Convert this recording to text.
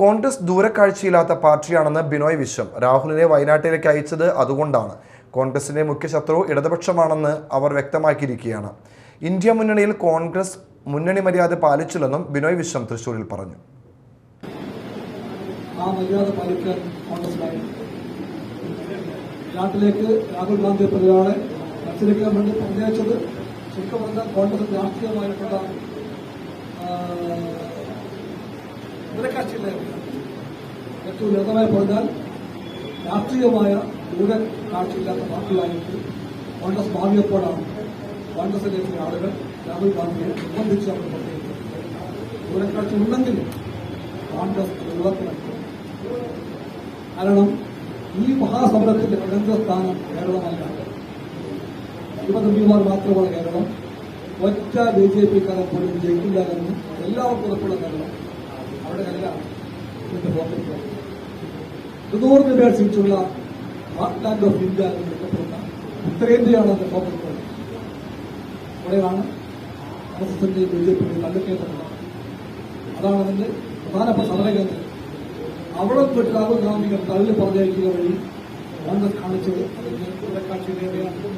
കോൺഗ്രസ് ദൂരക്കാഴ്ചയില്ലാത്ത പാർട്ടിയാണെന്ന് ബിനോയ് വിശ്വം രാഹുലിനെ വയനാട്ടിലേക്ക് അയച്ചത് അതുകൊണ്ടാണ്. കോൺഗ്രസിന്റെ മുഖ്യ ശത്രു ഇടതുപക്ഷമാണെന്ന് അവർ വ്യക്തമാക്കിയിരിക്കുകയാണ്. ഇന്ത്യ മുന്നണിയിൽ കോൺഗ്രസ് മുന്നണി മര്യാദ പാലിച്ചില്ലെന്നും ബിനോയ് വിശ്വം തൃശൂരിൽ പറഞ്ഞു. ആ മര്യാദ പാലിക്കാൻ കോൺഗ്രസിനായി നാട്ടിലേക്ക് രാഹുൽ ഗാന്ധി പ്രതിയാളെ മത്സരിക്കാൻ വേണ്ടി പറഞ്ഞയച്ചത് ചുരുക്കം കോൺഗ്രസ് രാഷ്ട്രീയമായിട്ടുള്ള ദൂരക്കാഴ്ചയില്ലായിരുന്നു ഏറ്റവും ലളിതമായി പറഞ്ഞാൽ രാഷ്ട്രീയമായ ഊഴൻ കാഴ്ചയില്ലാത്ത പാർട്ടികളായിട്ട് കോൺഗ്രസ് ഭാവിയപ്പോഴാണ് കോൺഗ്രസിലേക്ക് ആളുകൾ രാഹുൽ ഗാന്ധിയെ സംബന്ധിച്ച് അവർ പറഞ്ഞിരിക്കുന്നത് ദൂരക്കാഴ്ച ഉണ്ടെങ്കിൽ കോൺഗ്രസ് കാരണം ഈ മഹാസമരത്തിന്റെ കേന്ദ്ര സ്ഥാനം കേരളമല്ല. ഇരുപത് എംപിമാർ മാത്രമാണ് കേരളം. ഒറ്റ ബി ജെ പിക്കാരൻ പോലും ജയിക്കില്ല എന്ന് എല്ലാവർക്കും ഉറപ്പുള്ള കേരളം. അവിടെ കയ്യിലാണ് ഇതിന്റെ ഫോക്കസ് ഇരുന്നൂറ് പേർ സീറ്റുള്ള ഹാർട്ട്ലാൻഡ് ഓഫ് ഇന്ത്യ എന്ന് വിളിക്കപ്പെടുന്ന ഉത്തരേന്ത്യയാണ് അതിന്റെ ഫോക്കസ് അവിടെയാണ് ആർ എസ് എസിന്റെ ബി ജെ പിയുടെ തള്ളിക്കേണ്ടത് അതാണ് അതിന്റെ പ്രധാനപ്പെട്ട സമരകേന്ദ്രം അവിടെ പോയിട്ട് രാഹുൽ ഗാന്ധി തള്ളി പറഞ്ഞയക്കുക വഴി കോൺഗ്രസ് കാണിച്ചത് അതിന്റെ കൂടക്കാഴ്ചയിലേറെയാണ്